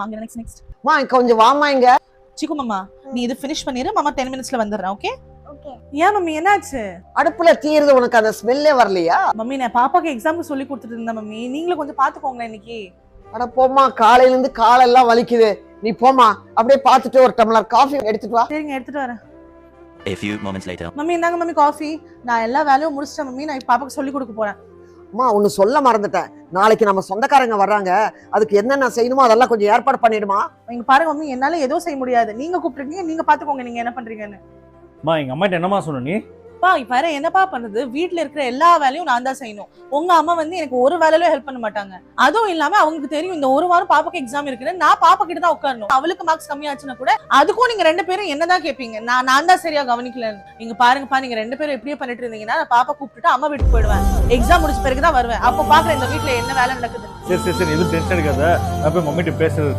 அங்க next next மா கொஞ்சம் வாமா இங்க. சிக்கு மாமா நீ இது ஃபினிஷ் பண்ணிரு மாமா டென் மினிட்ஸ்ல வந்துடுறேன் ஓகே ஓகே ஏன் மம்மி என்னாச்சு? அடுப்புல தீருது உனக்கு அந்த ஸ்மெல்லே வரலையா? மம்மி நான் பாப்பாக்கு எக்ஸாம்க்கு சொல்லி கொடுத்துட்டு இருந்தேன் மம்மி நீங்களும் கொஞ்சம் பாத்துக்கோங்க இன்னைக்கு. அட போம்மா காலையில இருந்து காலெல்லாம் வலிக்குது. நீ போமா அப்படியே பார்த்துட்டு ஒரு டம்ளர் காஃபி எடுத்துட்டு வா. சரிங்க எடுத்துட்டு வரேன். A few moments later. Mummy இந்தாங்க மம்மி காஃபி நான் எல்லா வேலையும் முடிச்சிட்டேன் மம்மி நான் இப்ப பாப்பாக்கு சொல்லி கொடுக்க போறேன். அம்மா ஒன்னு சொல்ல மறந்துட்டேன். நாளைக்கு நம்ம சொந்தக்காரங்க வர்றாங்க. அதுக்கு என்னென்ன செய்யணுமோ அதெல்லாம் கொஞ்சம் ஏற்பாடு பண்ணிடுமா? இங்க பாருங்க மம்மி என்னால எதுவும் செய்ய முடியாது. நீங்க கூப்பிட்டுருக்கீங்க நீங்க பாத்துக்கோங்க நீங்க என்ன பண்றீங்கன்னு. அம்மா எங்க அம்மாட்ட என்னம்மா சொன்ன நீ? பா வேற என்னப்பா பண்றது வீட்டுல இருக்கிற எல்லா வேலையும் நான் தான் செய்யணும். உங்க அம்மா வந்து எனக்கு ஒரு வேலையிலும் ஹெல்ப் பண்ண மாட்டாங்க. அதுவும் இல்லாம அவங்களுக்கு தெரியும் இந்த ஒரு வாரம் பாப்பாக்கு எக்ஸாம் இருக்குன்னு நான் பாப்பா கிட்ட தான் உட்காரணும். அவளுக்கு மார்க்ஸ் கம்மியாச்சுன்னா கூட அதுக்கும் நீங்க ரெண்டு பேரும் என்னதான் கேப்பீங்க? நான் நான் தான் சரியா கவனிக்கலன்னு நீங்க பாருங்கப்பா நீங்க ரெண்டு பேரும் எப்படியே பண்ணிட்டு இருந்தீங்கன்னா நான் பாப்பா கூப்பிட்டுட்டு அம்மா வீட்டுக்கு போயிடுவேன். எக்ஸாம் முடிச்ச பிறகு தான் வருவேன். அப்போ பாக்குறேன் இந்த வீட்ல என்ன வேலை நடக்குது சரி சரி சரி. எதுவும் டென்ஷன் எடுக்காத. நான் போய் மம்மிட்டு பேசுறது